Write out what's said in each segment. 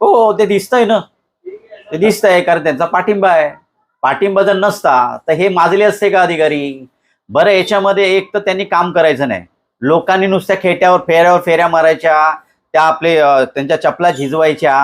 हो, हो ते दिसतंय ना. ते दिसतंय कारण त्यांचा पाठिंबा आहे. पाठिंबा जर नसता तर हे माजले असते का अधिकारी? बरं याच्यामध्ये एक तर त्यांनी काम करायचं नाही. लोकांनी नुसत्या खेट्यावर फेऱ्यावर फेऱ्या मारायच्या त्या आपले त्यांच्या चपला झिजवायच्या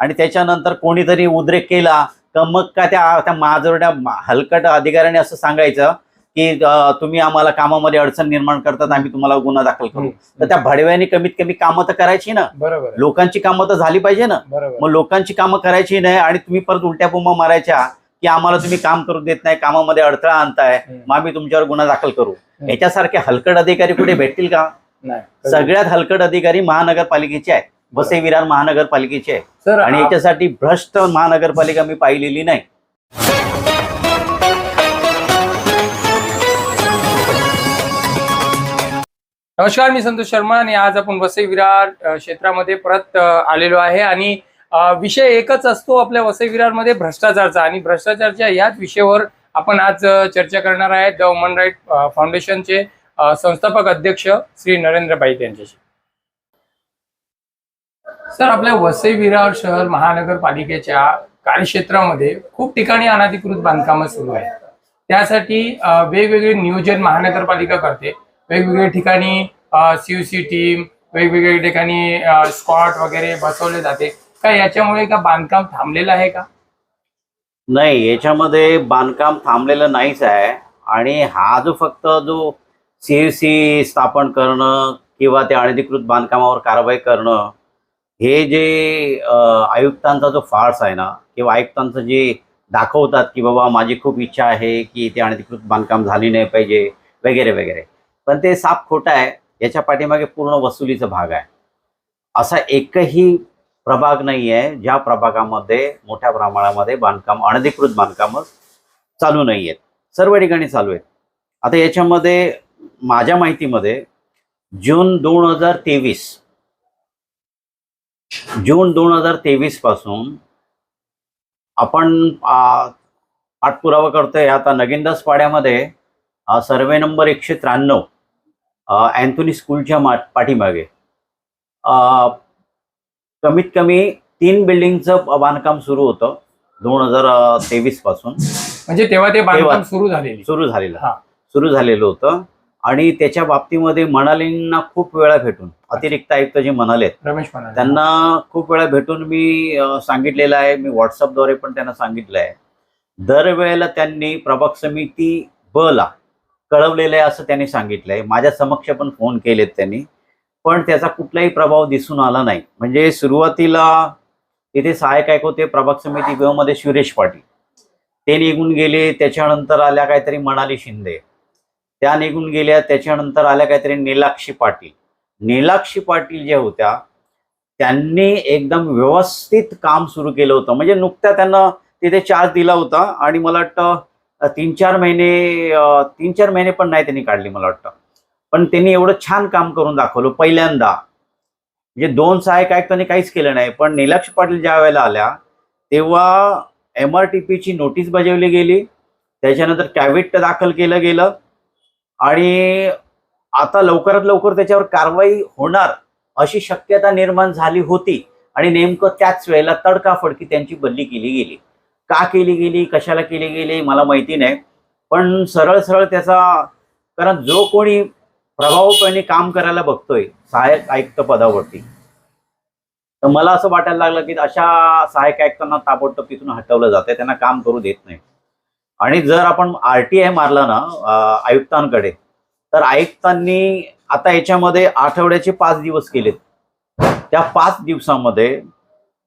आणि त्याच्यानंतर कोणीतरी उद्रेक केला तर मग का त्या त्या माजोरड्या हलकट अधिकाऱ्याने असं सांगायचं की तुम्ही आम्हाला कामामध्ये अडचण निर्माण करतात आम्ही तुम्हाला गुन्हा दाखल करू. तर त्या भडव्याने कमीत कमी कामं तर करायची ना. बरोबर. लोकांची कामं तर झाली पाहिजे ना. बरोबर. मग लोकांची कामं करायची नाही आणि तुम्ही परत उलट्या बोंबा मारायच्या की आम्हाला तुम्ही काम करू देत नाही कामामध्ये अडथळा आणताय. मग आम्ही तुमच्यावर गुन्हा दाखल करू. याच्यासारखे हलकट अधिकारी कुठे भेटतील का? सगळ्यात हलकट अधिकारी महानगरपालिकेचे आहेत. वसई विरार महानगरपालिकेचे आहे आणि याच्यासाठी भ्रष्ट महानगरपालिका मी पाहिलेली नाही. नमस्कार मी संतोष शर्मा आणि आज आपण वसई विरार क्षेत्रामध्ये परत आलेलो आहे आणि विषय एकच असतो आपल्या वसई विरारमध्ये भ्रष्टाचारचा आणि भ्रष्टाचारच्या याच विषयावर आपण आज चर्चा करणार आहे द वुमन राईट फाउंडेशनचे संस्थापक अध्यक्ष श्री नरेंद्र पाईत यांच्याशी सर आपल्या वसई विरार शहर महानगरपालिकेच्या कार्यक्षेत्रामध्ये खूप ठिकाणी अनधिकृत बांधकामं सुरू आहेत. त्यासाठी वेगवेगळे नियोजन महानगरपालिका करते. वेगवेगळ्या ठिकाणी सीयूसी टीम वेगवेगळ्या ठिकाणी स्कॉट वगैरे बसवले जाते. का याच्यामुळे का बांधकाम थांबलेलं आहे का? नाही याच्यामध्ये बांधकाम थांबलेलं नाहीच आहे. आणि हा जो फक्त जो सीयूसी स्थापन करणं किंवा त्या अनधिकृत बांधकामावर कारवाई करणं हे जे आयुक्तांचा जो फार्स आहे ना किंवा आयुक्तांचं जे दाखवतात की बाबा माझी खूप इच्छा आहे की ते अनधिकृत बांधकाम झाली नाही पाहिजे वगैरे वगैरे. पण ते साप खोटं आहे. याच्या पाठीमागे पूर्ण वसुलीचा भाग आहे. असा एकही प्रभाग नाही आहे ज्या प्रभागामध्ये मोठ्या प्रमाणामध्ये बांधकाम अनधिकृत बांधकामं चालू नाही आहेत सर्व ठिकाणी चालू आहेत. आता याच्यामध्ये माझ्या माहितीमध्ये जून दोन हजार तेवीस जून दोन हजार तेवीसपासून आपण पाठपुरावा करतोय. आता नगिनदास पाड्यामध्ये सर्वे नंबर एकशे त्र्याण्णव अँथोनी स्कूलच्या मा पाठीमागे. अ, कमीत कमी तीन बिल्डिंगचं बांधकाम सुरू होतं दोन हजार तेवीसपासून. म्हणजे तेव्हा ते बांधकाम. सुरू झालेली. सुरू झालेलं. हा. सुरू झालेलं होतं. आणि त्याच्या बाबतीमध्ये मनालींना खूप वेळा भेटून अतिरिक्त आयुक्त जे म्हणाले. त्यांना खूप वेळा भेटून मी सांगितलेलं आहे. मी व्हॉट्सअपद्वारे पण त्यांना सांगितलं आहे. दरवेळेला त्यांनी प्रभाग समिती ब ला कळवलेलं आहे असं त्यांनी सांगितलंय. माझ्या समक्ष पण फोन केलेत त्यांनी. पण त्याचा कुठलाही प्रभाव दिसून आला नाही. म्हणजे सुरुवातीला तिथे सहायक ऐक होते प्रभाग समिती ब मध्ये सुरेश पाटील. ते निघून गेले त्याच्यानंतर आल्या काहीतरी मनाली शिंदे. त्या निघून गेल्या त्याच्यानंतर आल्या काहीतरी नीलाक्षी पाटील. नीलाक्षी पाटील ज्या होत्या त्यांनी एकदम व्यवस्थित काम सुरू केलं होतं. म्हणजे नुकत्या त्यांना तिथे चार्ज दिला होता आणि मला वाटतं तीन चार महिने तीन चार महिने पण नाही त्यांनी काढली मला वाटतं. पण त्यांनी एवढं छान काम करून दाखवलं पहिल्यांदा. म्हणजे दोन सहाय्यक आयुक्तांनी काहीच केलं नाही. पण नीलाक्ष पाटील ज्या वेळेला आल्या तेव्हा एम आर टी पीची नोटीस बजावली गेली. त्याच्यानंतर कॅव्हिट दाखल केलं गेलं. आणि आता लवकरात लवकर त्याच्यावर कारवाई होणार अशी शक्यता निर्माण झाली होती. आणि नेमकं त्याच वेळेला तडकाफडकी त्यांची बदली केली गेली. का केली गेली कशाला केली गेली मला माहिती नाही. पण सरळ सरळ त्याचा कारण जो कोणी प्रभावपणे काम करायला बघतोय सहाय्यक आयुक्त पदावरती तर मला असं वाटायला लागलं की अशा सहाय्यक आयुक्तांना ताबडतोब तिथून हटवलं जाते त्यांना काम करू देत नाही. आणि जर आपण आर टी आय मारला ना आयुक्तांकडे तर आयुक्तांनी आता याच्यामध्ये आठवड्याचे पाच दिवस केलेत. त्या पाच दिवसामध्ये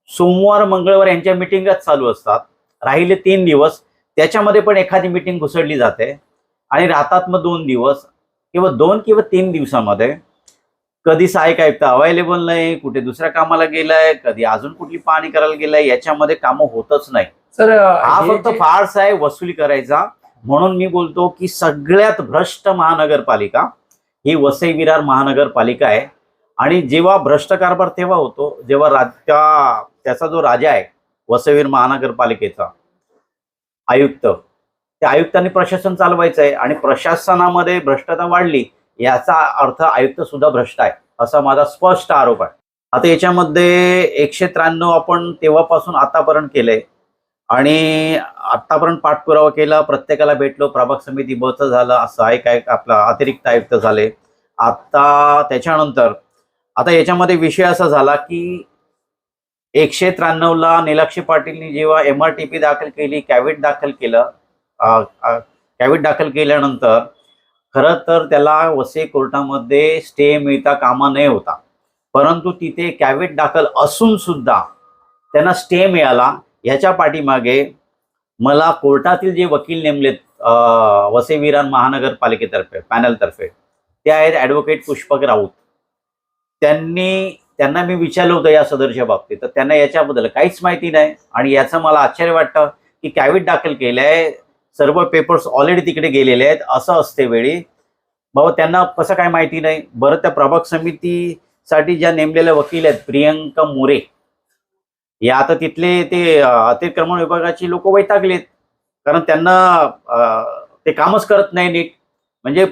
सोमवार मंगळवार यांच्या मिटिंगच चालू असतात. राहिले तीन दिवस त्याच्यामध्ये पण एखादी मिटिंग घुसडली जाते. आणि राहतात मग दोन दिवस किंवा दोन किंवा तीन दिवसामध्ये. कधी सहाय्यक आयुक्त अवेलेबल नाही कुठे दुसऱ्या कामाला गेलाय कधी अजून कुठली पाहणी करायला गेलाय याच्यामध्ये कामं होतच नाही. सर हा फक्त फार्स आहे वसुली करायचा. म्हणून मी बोलतो की सगळ्यात भ्रष्ट महानगरपालिका ही वसई विरार महानगरपालिका आहे. आणि जेव्हा भ्रष्ट कारभार तेव्हा होतो जेव्हा राज त्या त्याचा जो राजा आहे वसईवीर महानगरपालिकेचा आयुक्त. त्या आयुक्तांनी प्रशासन चालवायचं आहे आणि प्रशासनामध्ये भ्रष्टता वाढली याचा अर्थ आयुक्त सुद्धा भ्रष्ट आहे असा माझा स्पष्ट आरोप आहे. आता याच्यामध्ये एकशे त्र्याण्णव आपण तेव्हापासून आतापर्यंत केलंय आणि आतापर्यंत पाठपुरावा केला प्रत्येकाला भेटलो प्रभाग समिती बच झालं असं आहे काय आपला अतिरिक्त आयुक्त झाले. आता त्याच्यानंतर आता याच्यामध्ये विषय असा झाला की एकशे त्र्याण्णवला निलाक्षी पाटीलनी जेव्हा एम आर टी पी दाखल केली कॅविट दाखल केलं कॅविट दाखल केल्यानंतर खरं तर त्याला वसई कोर्टामध्ये स्टे मिळता कामा नये होता. परंतु तिथे कॅविट दाखल असून सुद्धा त्यांना स्टे मिळाला. ह्याच्या पाठीमागे मला कोर्टातील जे वकील नेमलेत अं, वसई महानगरपालिकेतर्फे पॅनलतर्फे ते आहेत ॲडव्होकेट पुष्पक राऊत. त्यांनी त्यांना मी विचारलं होतं या सदरच्या बाबतीत. तर त्यांना याच्याबद्दल काहीच माहिती नाही. आणि याचं मला आश्चर्य वाटतं की कॅविट दाखल केलंय. सर्व पेपर्स ऑलरेडी तिकडे गेलेले आहेत. असं असते वेळी. बाबा त्यांना कसं काय माहिती नाही. बरं त्या प्रभाग समितीसाठी ज्या नेमलेल्या वकील आहेत प्रियंका मोरे. या आता तिथले ते अतिक्रमण विभागाची लोक वैतागलेत. कारण त्यांना ते कामच करत नाही नीट. म्हणजे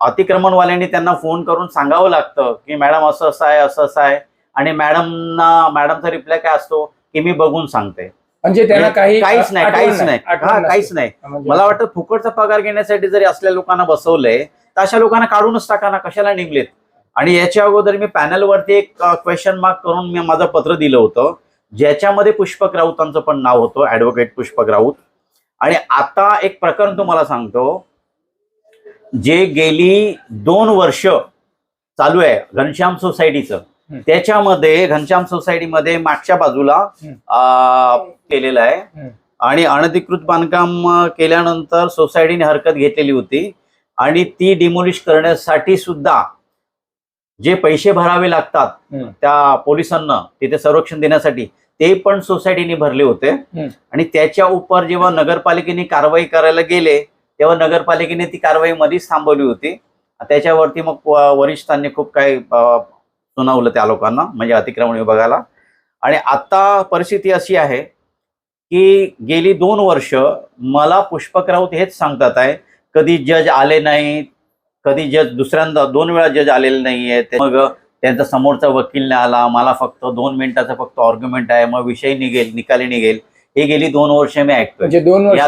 अतिक्रमणवाल्यांनी त्यांना फोन करून सांगावं लागतं की मॅडम असं असं आहे असं असं आहे. आणि मॅडमना मॅडमचा रिप्लाय काय असतो की मी बघून सांगते. म्हणजे त्यांना काही काहीच नाही काहीच नाही हा. काहीच नाही. म्हणजे मला वाटतं फुकटचा पगार घेण्यासाठी जरी असल्या लोकांना बसवलंय तर अशा लोकांना काढूनच टाका ना कशाला निघलेत? आणि याच्या अगोदर मी पॅनलवरती एक क्वेश्चन मार्क करून मी माझं पत्र दिलं होतं ज्याच्यामध्ये पुष्पक राऊतांचं पण नाव होतं ऍडव्होकेट पुष्पक राऊत. आणि आता एक प्रकरण तुम्हाला सांगतो जे गेली दोन वर्ष चालू आहे घनश्याम सोसायटीचं. त्याच्यामध्ये घनश्याम सोसायटीमध्ये मागच्या बाजूला केलेलं आहे. आणि अनधिकृत बांधकाम केल्यानंतर सोसायटीने हरकत घेतलेली होती आणि ती डिमोलिश करण्यासाठी सुद्धा जे पैसे भरावे लागतात. त्या पोलिसांना तिथे संरक्षण देण्यासाठी ते पण सोसायटीने भरले होते. आणि त्याच्या उपर जेव्हा नगरपालिकेने कारवाई करायला गेले तेव्हा नगरपालिकेने ती कारवाई मध्येच थांबवली होती त्याच्यावरती मग वरिष्ठांनी खूप काही सुनावलं त्या लोकांना म्हणजे अतिक्रमण विभागाला. आणि आता परिस्थिती अशी आहे की गेली दोन वर्ष मला पुष्पक राऊत हेच सांगतात आहे कधी जज आले नाहीत कधी जज दुसऱ्यांदा दोन वेळा जज आलेले नाहीये ते मग त्यांचा समोरचा वकील नाही आला मला फक्त दोन मिनिटाचा फक्त आर्ग्युमेंट आहे मग विषय निघेल निकाली निघेल. हे गेली दोन वर्ष मी ऐकतोय. म्हणजे दोन या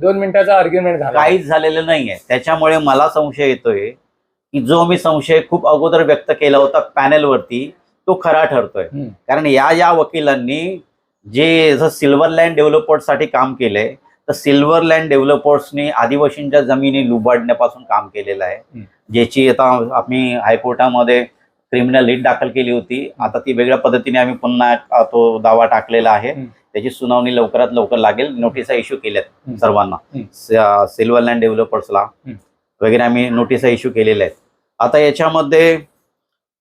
दोन मिनिटाचा आर्ग्युमेंट झाला. काहीच झालेलं नाहीये. त्याच्यामुळे मला संशय येतोय की जो मी संशय खूप अगोदर व्यक्त केला होता पॅनेलवरती तो खरा ठरतोय. कारण या या वकिलांनी जे जसं सिल्वर लँड डेव्हलपर्ससाठी काम केलंय तर सिल्वर लँड डेव्हलपर्सनी आदिवासींच्या जमिनी लुबाडण्यापासून काम केलेलं आहे. ज्याची आता आम्ही हायकोर्टामध्ये क्रिमिनल लीड दाखल केली होती आता ती वेगळ्या पद्धतीने आम्ही पुन्हा तो दावा टाकलेला आहे. त्याची सुनावणी लवकरात लवकर लागेल नोटिसा इश्यू केल्यात. सर्वांना सिल्वर लँड डेव्हलपर्सला. वगैरे आम्ही नोटिसा इश्यू केलेल्या आहेत आता याच्यामध्ये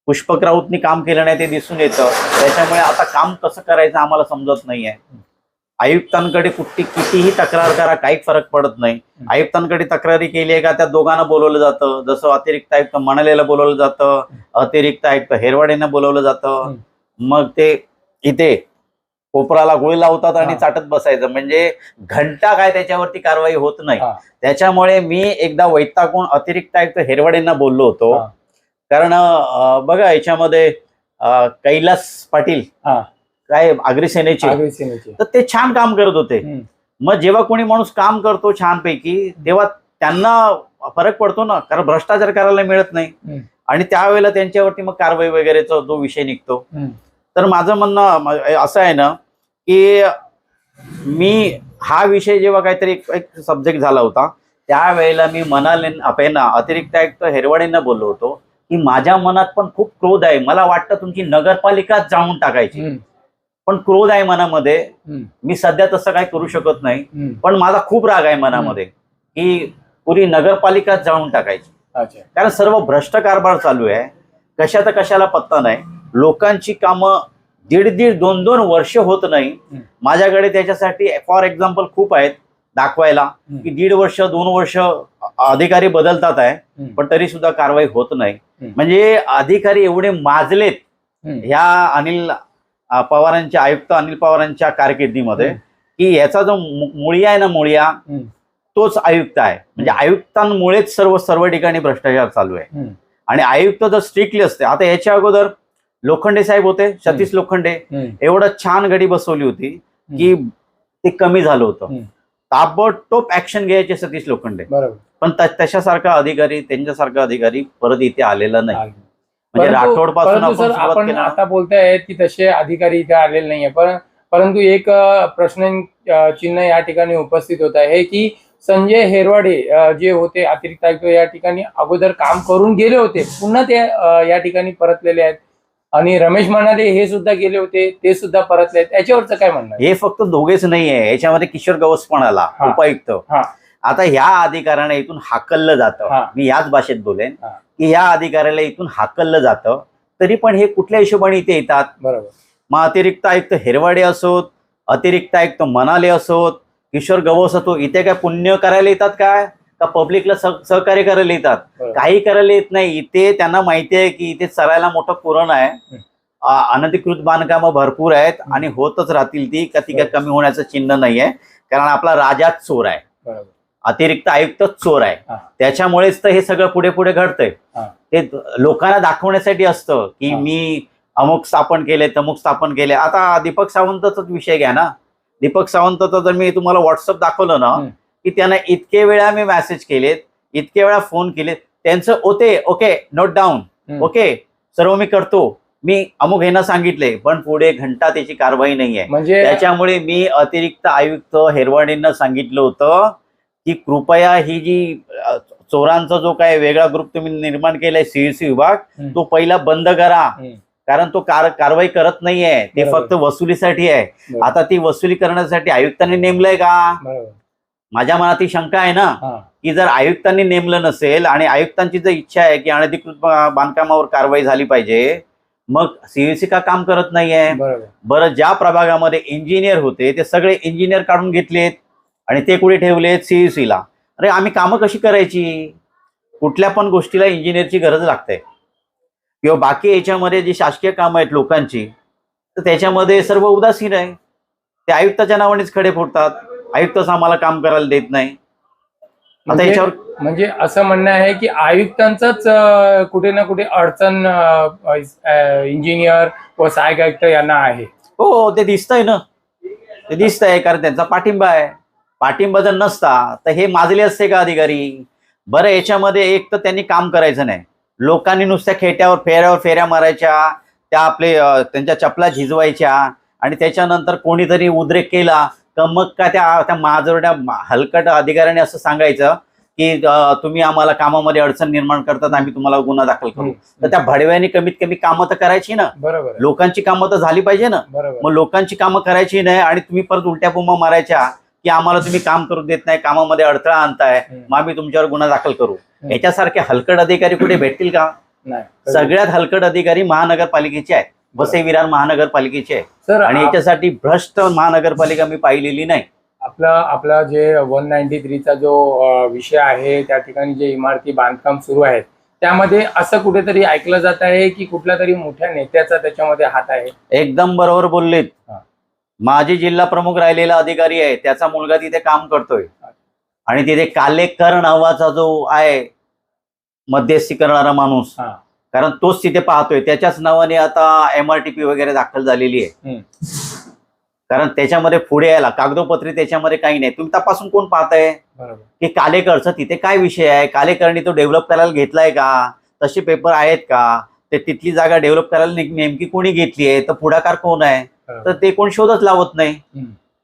पुष्पक राऊतनी काम केलं नाही ते दिसून येतं. त्याच्यामुळे आता काम कसं करायचं आम्हाला समजत नाहीये. आयुक्तांकडे कुठली कितीही तक्रार करा काही फरक पडत नाही. आयुक्तांकडे तक्रारी केली आहे का? त्या दोघांना बोलवलं जातं. जसं अतिरिक्त आयुक्त म्हणालेला बोलवलं जातं अतिरिक्त आयुक्त हेरवाडेंना बोलवलं जातं. मग ते इथे कोपराला गोळी लावतात आणि. चाटत बसायचं म्हणजे घंटा काय त्याच्यावरती कारवाई होत नाही. त्याच्यामुळे मी एकदा वैतागून अतिरिक्त आयुक्त हेरवाडेंना बोललो होतो. कारण बघा याच्यामध्ये कैलास पाटील. काय अग्रिसेनेचे आगरी सेनेचे. तर ते छान काम करत होते. मग जेव्हा कोणी माणूस काम करतो छानपैकी तेव्हा त्यांना फरक पडतो ना कारण भ्रष्टाचार करायला मिळत नाही. आणि त्यावेळेला त्यांच्यावरती मग कारवाई वगैरेचा जो विषय निघतो. तर माझं म्हणणं असं आहे ना की मी हा विषय जेव्हा काहीतरी एक- सब्जेक्ट झाला होता त्यावेळेला मी मनाले आपण अतिरिक्त आयुक्त हेरवाडेंना बोललो होतो की माझ्या मनात पण खूप क्रोध आहे. मला वाटतं तुमची नगरपालिकाच जाऊन टाकायची. पण क्रोध आहे मनामध्ये. मी सध्या तसं काही करू शकत नाही. पण माझा खूप राग आहे मनामध्ये की पुरी नगरपालिकाच जाळून टाकायची. कारण सर्व भ्रष्ट कारभार चालू आहे. कशाचा कशाला पत्ता नाही. लोकांची कामं दीड दीड दोन दोन वर्ष होत नाही. माझ्याकडे त्याच्यासाठी फॉर एक्झाम्पल खूप आहेत दाखवायला. की दीड वर्ष दोन वर्ष अधिकारी बदलतात आहे. पण तरी सुद्धा कारवाई होत नाही. म्हणजे अधिकारी एवढे माजलेत. ह्या अनिल पवारांच्या आयुक्त अनिल पवारांच्या कारकिर्दीमध्ये. की याचा जो मुळिया आहे ना मुळिया. तोच आयुक्त आहे म्हणजे आयुक्तांमुळेच सर्व सर्व ठिकाणी भ्रष्टाचार चालू आहे. आणि आयुक्त जर स्ट्रिक्टली असते आता याच्या अगोदर लोखंडे साहेब होते सतीश लोखंडे. एवढं छान गडी बसवली होती की ते कमी झालं होतं. ताबडतोब ऍक्शन घ्यायचे सतीश लोखंडे. पण तशासारखा अधिकारी त्यांच्यासारखा अधिकारी परत इथे आलेला नाही. म्हणजे राठोडपासून आपण आता बोलताय की तसे अधिकारी इथे आलेले नाहीये. पर- परंतु एक प्रश्न चिन्ह या ठिकाणी उपस्थित होत आहे की संजय हेरवाडे जे होते अतिरिक्त आयुक्त या ठिकाणी अगोदर काम करून गेले होते. पुन्हा ते या ठिकाणी परतलेले आहेत. आणि रमेश म्हणाले हे सुद्धा गेले होते ते सुद्धा परतले याच्यावरचं काय म्हणणं? हे फक्त दोघेच नाहीये याच्यामध्ये किशोर गवस पण आला हा. उपायुक्त हा. आता ह्या अधिकाऱ्याने इथून हाकललं जातं. मी याच भाषेत बोलेन हा. की ह्या अधिकाऱ्याला इथून हाकललं जातं तरी पण हे कुठल्या हिशोबाने इथे येतात बरोबर मग अतिरिक्त आयुक्त हेरवाडे असोत अतिरिक्त आयुक्त मनाले असोत किशोर गवस असो इथे काय पुण्य करायला येतात काय का पब्लिकला सह- सहकार्य करायला येतात. काही करायला येत नाही. इथे त्यांना माहिती आहे की इथे चरायला मोठं पुरण आहे. अनधिकृत बांधकामं भरपूर आहेत आणि होतच राहतील ती. का ती कमी होण्याचं चिन्ह नाही आहे. कारण आपला राजाच चोर आहे. अतिरिक्त आयुक्तच चोर आहे. त्याच्यामुळेच तर हे सगळं पुढे पुढे घडतंय. हा. ते लोकांना दाखवण्यासाठी असतं की. मी अमुक स्थापन केले तमुक स्थापन केले. आता दीपक सावंतचाच विषय घ्या ना. दीपक सावंतचं जर मी तुम्हाला व्हॉट्सअप दाखवलं ना. की त्यांना इतके वेळा मी मेसेज केलेत इतके वेळा फोन केलेत त्यांचं ओते ओके नोट डाऊन. ओके सर्व मी करतो मी अमुक हेना सांगितले पण पुढे घंटा त्याची कारवाई नाहीये म्हणजे त्याच्यामुळे मी अतिरिक्त आयुक्त हेरवाडेंना सांगितलं होतं की कृपया ही जी चोरांचा जो काय वेगळा ग्रुप तुम्ही निर्माण केलाय सीईसी विभाग. तो पहिला बंद करा. कारण तो कार कारवाई करत नाहीये ते. फक्त वसुलीसाठी आहे. आता ती वसुली करण्यासाठी आयुक्तांनी नेमलंय का माझ्या मनात ही शंका आहे ना की जर आयुक्तांनी नेमलं नसेल आणि आयुक्तांची जर इच्छा आहे की अनधिकृत बांधकामावर कारवाई झाली पाहिजे मग सीईसी का काम करत नाहीये? बरोबर. बरं ज्या प्रभागामध्ये इंजिनियर होते ते सगळे इंजिनियर काढून घेतलेत आणि ते कुठे ठेवलेत? सीईसी ला. अरे आम्ही कामं कशी करायची? कुठल्या पण गोष्टीला इंजिनियरची गरज लागते. किंवा बाकी याच्यामध्ये जी शासकीय कामं आहेत लोकांची तर त्याच्यामध्ये सर्व उदासीन आहे. ते आयुक्ताच्या नावानेच खडे फोडतात. आयुक्तच आम्हाला काम करायला देत नाही. आता म्हणजे- याच्यावर म्हणजे असं म्हणणं आहे की आयुक्तांचाच अं, कुठे ना कुठे अडचण इंजिनियर व सहाय्यक आयुक्त यांना आहे. हो ते दिसतंय ना. ते दिसतंय कारण त्यांचा पाठिंबा आहे. पाठिंबा जर नसता तर हे माजले असते का अधिकारी? बरं याच्यामध्ये एक तर त्यांनी काम करायचं नाही. लोकांनी नुसत्या खेट्यावर फेऱ्यावर फेऱ्या मारायच्या त्या आपले अं, त्यांच्या चपला झिजवायच्या आणि त्याच्यानंतर कोणीतरी उद्रेक केला तर मग का त्या त्या माजोरड्या हलकट अधिकाऱ्याने असं सांगायचं की तुम्ही आम्हाला कामामध्ये अडचण निर्माण करतात आम्ही तुम्हाला गुन्हा दाखल करू. तर त्या भडव्यानी कमीत कमी कामं तर करायची ना. बरोबर. लोकांची कामं तर झाली पाहिजे ना. मग लोकांची कामं करायची नाही आणि तुम्ही परत उलट्या पुमा मारायच्या की आम्हाला तुम्ही काम करू देत नाही कामामध्ये अडथळा आणताय. मग आम्ही तुमच्यावर गुन्हा दाखल करू. याच्यासारखे हलकट अधिकारी कुठे भेटतील का? सगळ्यात हलकट अधिकारी महानगरपालिकेचे आहेत. वसई विरार महानगरपालिकेचे. आहे सर आणि आप- याच्यासाठी भ्रष्ट महानगरपालिका मी पाहिलेली नाही. आपला आपला जे वन नाईन्टी थ्रीचा जो अं, विषय आहे त्या ठिकाणी जे इमारती बांधकाम सुरू आहेत त्यामध्ये असं कुठेतरी ऐकलं जात आहे की कुठल्या तरी मोठ्या नेत्याचा त्याच्यामध्ये हात आहे? एकदम बरोबर बोललेत. हा. माजी जिल्हा प्रमुख राहिलेला अधिकारी आहे त्याचा मुलगा तिथे काम करतोय. आणि तिथे कालेकर नावाचा जो आहे मध्यस्थी करणारा माणूस हा. कारण तोच तिथे पाहतोय. त्याच्याच नावाने आता एम आर टी पी वगैरे दाखल झालेली आहे. कारण त्याच्यामध्ये पुढे यायला कागदोपत्री त्याच्यामध्ये काही नाही. तुम्ही तपासून कोण पाहताय? की कालेकरचा तिथे काय विषय आहे? कालेकरनी तो डेव्हलप करायला घेतलाय का? तसे पेपर आहेत का? ते तिथली जागा डेव्हलप करायला नेमकी कोणी घेतली आहे? तर पुढाकार कोण आहे? तर. ते कोण शोधच लावत नाही.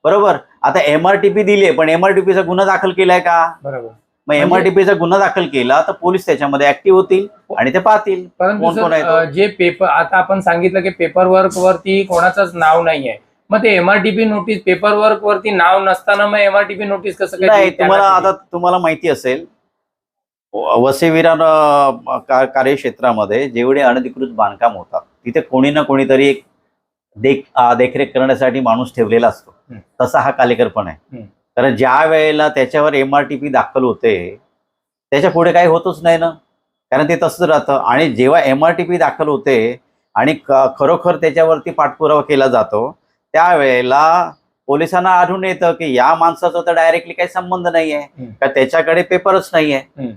बरोबर? आता एमआरटीपी दिले पण एमआरटीपीचा गुन्हा दाखल केलाय का? बरोबर. मग म्हणजे- एमआरटीपीचा गुन्हा दाखल केला तर पोलीस त्याच्यामध्ये ऍक्टिव्ह होतील आणि ते पाहतील परंतु कोण कोण सर आहे तो? अं, जे पेपर आता आपण सांगितलं की पेपर वर्क वरती कोणाचंच नाव नाही आहे मग ते एमआरटीपी नोटीस पेपर वर्क वरती नाव नसताना मग एमआरटीपी नोटीस कसं काय नाही दिली त्यांना तुम्हाला? आता तुम्हाला माहिती असेल अं, का- कार्यक्षेत्रामध्ये जेवढे अनधिकृत बांधकाम होतात तिथे कोणी ना कोणीतरी एक देख अं, देखरेख करण्यासाठी माणूस ठेवलेला असतो हम्म. तसा हा कालेकर पण आहे हम्म. कारण ज्या वेळेला त्याच्यावर एम आर टी पी दाखल होते त्याच्या पुढे काही होतच नाही ना. कारण ते तसंच राहतं. आणि जेव्हा एम आर टी पी दाखल होते आणि क- खरोखर त्याच्यावरती पाठपुरावा केला जातो त्यावेळेला पोलिसांना आढळून येतं की या माणसाचा तर डायरेक्टली काही संबंध नाहीये. हम्म. का त्याच्याकडे पेपरच नाहीये. हम्म.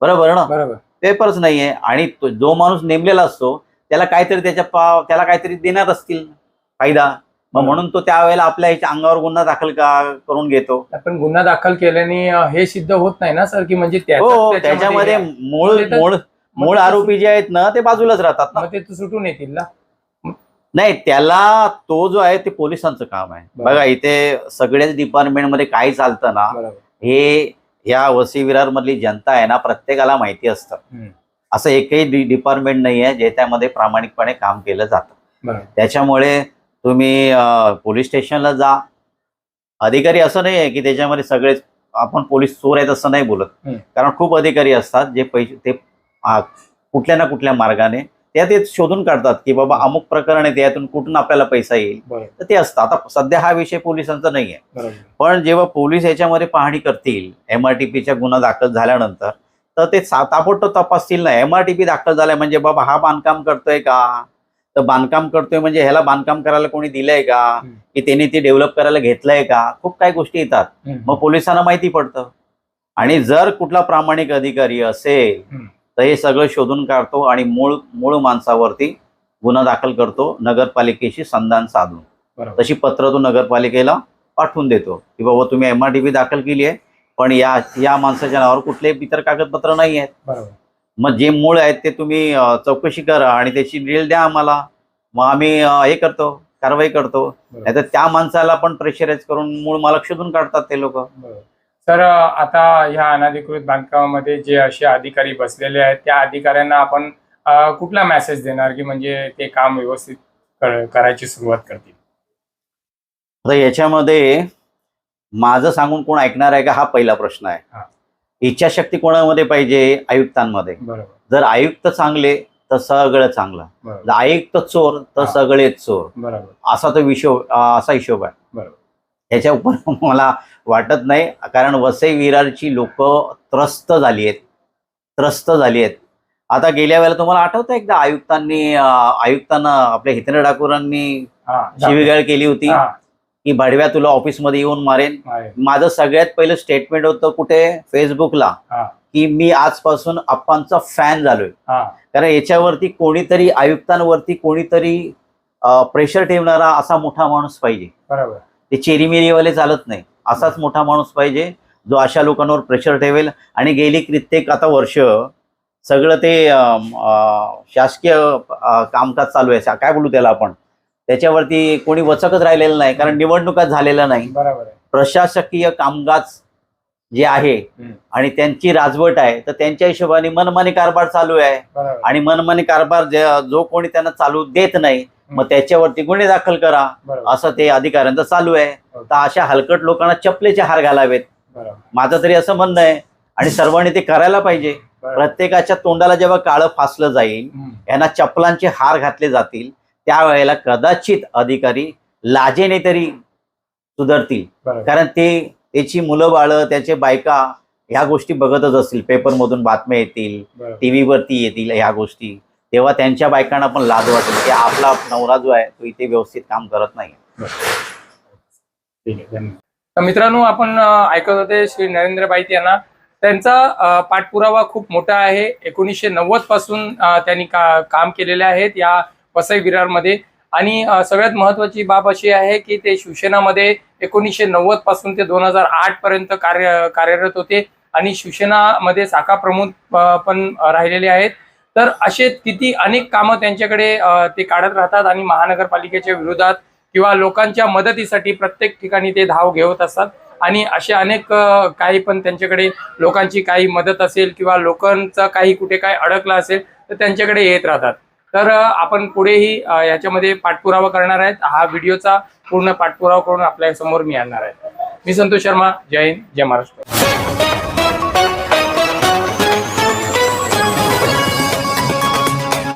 बरोबर ना? बरोबर. पेपरच नाहीये. आणि तो- जो माणूस नेमलेला असतो त्याला काहीतरी त्याच्या पा- त्याला काहीतरी देणार असतील फायदा. मग म्हणून तो त्यावेळेला आपल्या ह्याच्या अंगावर गुन्हा दाखल का करून घेतो? पण गुन्हा दाखल केल्याने अं, हे सिद्ध होत नाही ना सर की म्हणजे त्याच्यात- हो त्याच्यामध्ये मूळ मग ते तर- मूळ मूळ आरोपी जे आहेत ना ते बाजूलाच राहतात ना. मग ते तर सुटून येतील ना. नाही त्याला तो जो आहे ते पोलिसांचं काम आहे. बरोबर. बघा इथे सगळ्याच डिपार्टमेंटमध्ये काय चालतं ना बरोबर. हे या वसी विरार मधली जनता आहे ना प्रत्येकाला माहिती असतं. हम्म. असं एकही डिपार्टमेंट नाही आहे जे त्यामध्ये प्रामाणिकपणे काम केलं जातं. बरोबर त्याच्यामुळे तुम्ही पोलीस स्टेशनला जा. अधिकारी असं नाही आहे की त्याच्यामध्ये सगळेच आपण पोलीस चोर आहेत असं नाही बोलत. कारण खूप अधिकारी असतात जे पैसे ते कुठल्या ना कुठल्या मार्गाने त्या ते शोधून काढतात की बाबा अमुक प्रकरण आहे त्यातून कुठून आपल्याला पैसा येईल. तर ते असतं. आता सध्या हा विषय पोलिसांचा नाही आहे पण जेव्हा पोलीस याच्यामध्ये पाहणी करतील एम आर टी पीचा गुन्हा दाखल झाल्यानंतर तर ते ताबडतोब तपासतील ना एम आर टी पी दाखल झालाय म्हणजे बाबा हा बांधकाम करतोय का? तर बांधकाम करतोय म्हणजे ह्याला बांधकाम करायला कोणी दिलंय का. की त्यांनी ते डेव्हलप करायला घेतलंय का? खूप काही गोष्टी येतात. मग पोलिसांना माहिती पडतं. आणि जर कुठला प्रामाणिक अधिकारी असेल. तर हे सगळं शोधून काढतो आणि मूळ मूळ माणसावरती गुन्हा दाखल करतो नगरपालिकेशी संधान साधून. तशी पत्र तो नगरपालिकेला पाठवून देतो. की बाबा तुम्ही एम आर टी पी दाखल केली आहे पण या या माणसाच्या नावावर कुठलेही इतर कागदपत्र नाही आहेत मग जे मूळ आहेत ते तुम्ही चौकशी करा आणि त्याची डिटेल द्या आम्हाला मग आम्ही हे करतो कारवाई करतो. नाहीतर त्या माणसाला पण प्रेशराईज करून मूळ मालक शोधून काढतात ते लोक. तर आता ह्या अनधिकृत बांधकामामध्ये जे असे अधिकारी बसलेले आहेत त्या अधिकाऱ्यांना आपण कुठला मेसेज देणार की म्हणजे ते काम व्यवस्थित कर- करायची सुरुवात करतील आता याच्यामध्ये माझं सांगून कोण ऐकणार आहे का हा पहिला प्रश्न. आहे इच्छाशक्ती कोणामध्ये पाहिजे? आयुक्तांमध्ये. जर आयुक्त चांगले तर सगळं चांगलं. जर आयुक्त चोर तर. सगळेच चोर. असा तो विषय अं, असा हिशोब आहे. बरोबर. याच्या उपर मला वाटत नाही कारण वसई विरारची लोक त्रस्त झाली आहेत. त्रस्त झाली आहेत. आता गेल्या वेळेला तुम्हाला आठवतं एकदा आयुक्तांनी आयुक्तांना आपल्या हितेंद्र ठाकूरांनी शिवीगाळ केली होती? की भाडव्या तुला ऑफिसमध्ये येऊन मारेन. माझं सगळ्यात पहिलं स्टेटमेंट होतं कुठे? फेसबुकला. की मी आजपासून अप्पांचा फॅन झालोय. कारण याच्यावरती कोणीतरी आयुक्तांवरती कोणीतरी प्रेशर ठेवणारा असा मोठा माणूस पाहिजे. बरोबर. ते चेरीमेरीवाले चालत नाही. असाच मोठा माणूस पाहिजे जो अशा लोकांवर प्रेशर ठेवेल. आणि गेली कित्येक आता वर्ष सगळं ते शासकीय कामकाज चालू आहे. काय बोलू त्याला आपण? त्याच्यावरती कोणी वचकच राहिलेलं नाही कारण निवडणुकाच झालेल्या नाही. बरोबर आहे. प्रशासकीय कामकाज जे आहे हम्म. आणि त्यांची राजवट आहे तर त्यांच्या हिशोबाने मनमानी कारभार चालू आहे. बरोबर. आणि मनमानी कारभार जे- जो कोणी त्यांना चालू देत नाही मग त्याच्यावरती गुन्हे दाखल करा बरोबर. असं ते अधिकाऱ्यांचं चालू आहे. तर अशा हलकट लोकांना चपलेचे हार घालावेत. बरोबर. माझं तरी असं म्हणणं आहे आणि सर्वांनी ते करायला पाहिजे. बरोबर. प्रत्येकाच्या तोंडाला जेव्हा काळं फासलं जाईल हम्म. यांना चपलांचे हार घातले जातील. त्यावेळेला कदाचित अधिकारी लाजेने तरी सुधारतील. कारण ते त्याची मुलं बाळं त्याचे बायका ह्या गोष्टी बघतच असतील. पेपरमधून बातम्या येतील बरोबर टीव्हीवरती येतील ह्या गोष्टी. तेव्हा त्यांच्या बायकांना पण लाज वाटेल. की आपला नवरा जो आहे तो इथे व्यवस्थित काम करत नाही. ठीक आहे. धन्यवाद तर मित्रांनो आपण ऐकत होते श्री नरेंद्र बाईत यांना. त्यांचा पाठपुरावा खूप मोठा आहे. एकोणीसशे नव्वदपासून त्यांनी का काम केलेले आहेत. या वसई विरारमध्ये. आणि सगळ्यात महत्वाची बाब अशी आहे की ते शिवसेनामध्ये एकोणीसशे नव्वदपासून ते दोन हजार आठ पर्यंत कार्य कार्यरत होते. आणि शिवसेनामध्ये शाखा प्रमुख पण राहिलेले आहेत. तर असे किती अनेक कामं त्यांच्याकडे ते काढत राहतात आणि महानगरपालिकेच्या विरोधात किंवा लोकांच्या मदतीसाठी प्रत्येक ठिकाणी ते धाव घेत असतात. आणि असे अनेक काही पण त्यांच्याकडे लोकांची काही मदत असेल किंवा लोकांचा काही कुठे काय अडकला असेल तर त्यांच्याकडे येत राहतात. तर आपण पुढेही याच्यामध्ये पाठपुरावा करणार आहेत. हा व्हिडिओचा पूर्ण पाठपुरावा करून आपल्यासमोर मी आणणार आहे. मी संतोष शर्मा जय हिंद जय महाराष्ट्र.